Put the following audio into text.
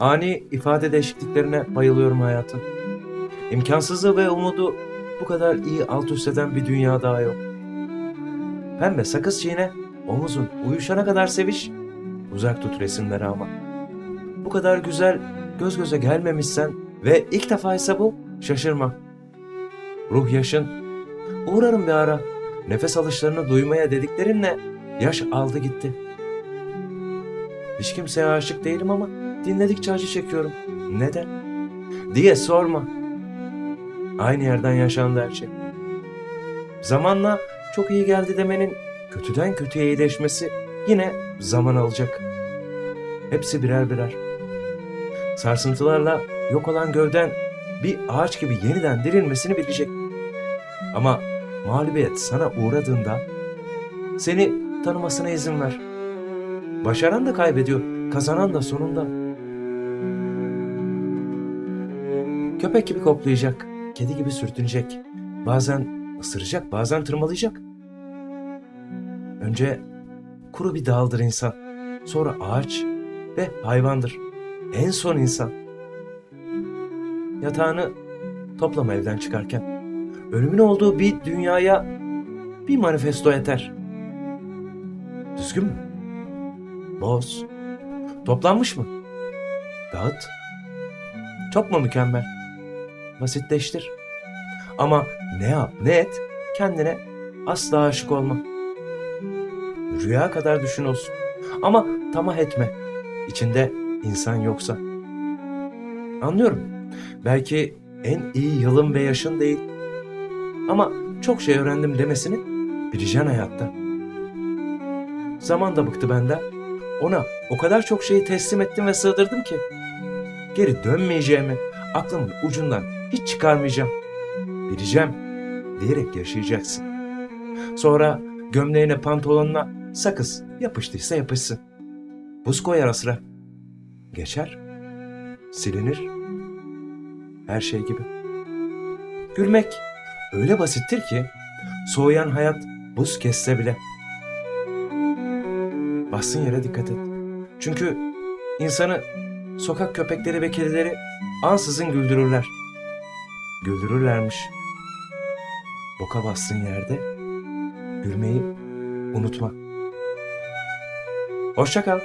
Ani ifade değişikliklerine bayılıyorum hayatım. İmkansızlığı ve umudu bu kadar iyi alt üst eden bir dünya daha yok. Pembe sakız çiğne, omuzun uyuşana kadar seviş, uzak tut resimleri ama. Bu kadar güzel göz göze gelmemişsen ve ilk defa ise bu, şaşırma. Ruh yaşın, uğrarım bir ara, nefes alışlarını duymaya dediklerinle yaş aldı gitti. Hiç kimseye aşık değilim ama dinledikçe acı çekiyorum. Neden? Diye sorma. Aynı yerden yaşandı her şey. Zamanla çok iyi geldi demenin kötüden kötüye iyileşmesi yine zaman alacak. Hepsi birer birer. Sarsıntılarla yok olan gövden bir ağaç gibi yeniden dirilmesini bilecek. Ama mağlubiyet sana uğradığında seni tanımasına izin ver. Başaran da kaybediyor, kazanan da sonunda. Köpek gibi koklayacak, kedi gibi sürtünecek. Bazen ısıracak, bazen tırmalayacak. Önce kuru bir daldır insan, sonra ağaç ve hayvandır. En son insan. Yatağını toplama evden çıkarken. Ölümün olduğu bir dünyaya bir manifesto yeter. Düzgün mü? Boz. Toplanmış mı? Dağıt. Çok mu mükemmel? Basitleştir. Ama ne yap ne et kendine asla aşık olma. Rüya kadar düşün olsun. Ama tamah etme. İçinde insan yoksa. Anlıyorum. Belki en iyi yılın ve yaşın değil. Ama çok şey öğrendim demesini bileceksin hayatta. Zaman da bıktı benden. Ona o kadar çok şeyi teslim ettim ve sığdırdım ki. Geri dönmeyeceğimi aklımın ucundan hiç çıkarmayacağım. Bileceğim diyerek yaşayacaksın. Sonra gömleğine pantolonuna sakız yapıştıysa yapışsın. Buz koy ara sıra. Geçer. Silinir. Her şey gibi. Gülmek öyle basittir ki soğuyan hayat buz kesse bile. Bassın yere dikkat et. Çünkü insanı sokak köpekleri ve kedileri ansızın güldürürler. Güldürürlermiş. Boka bassın yerde gülmeyi unutma. Hoşça kal.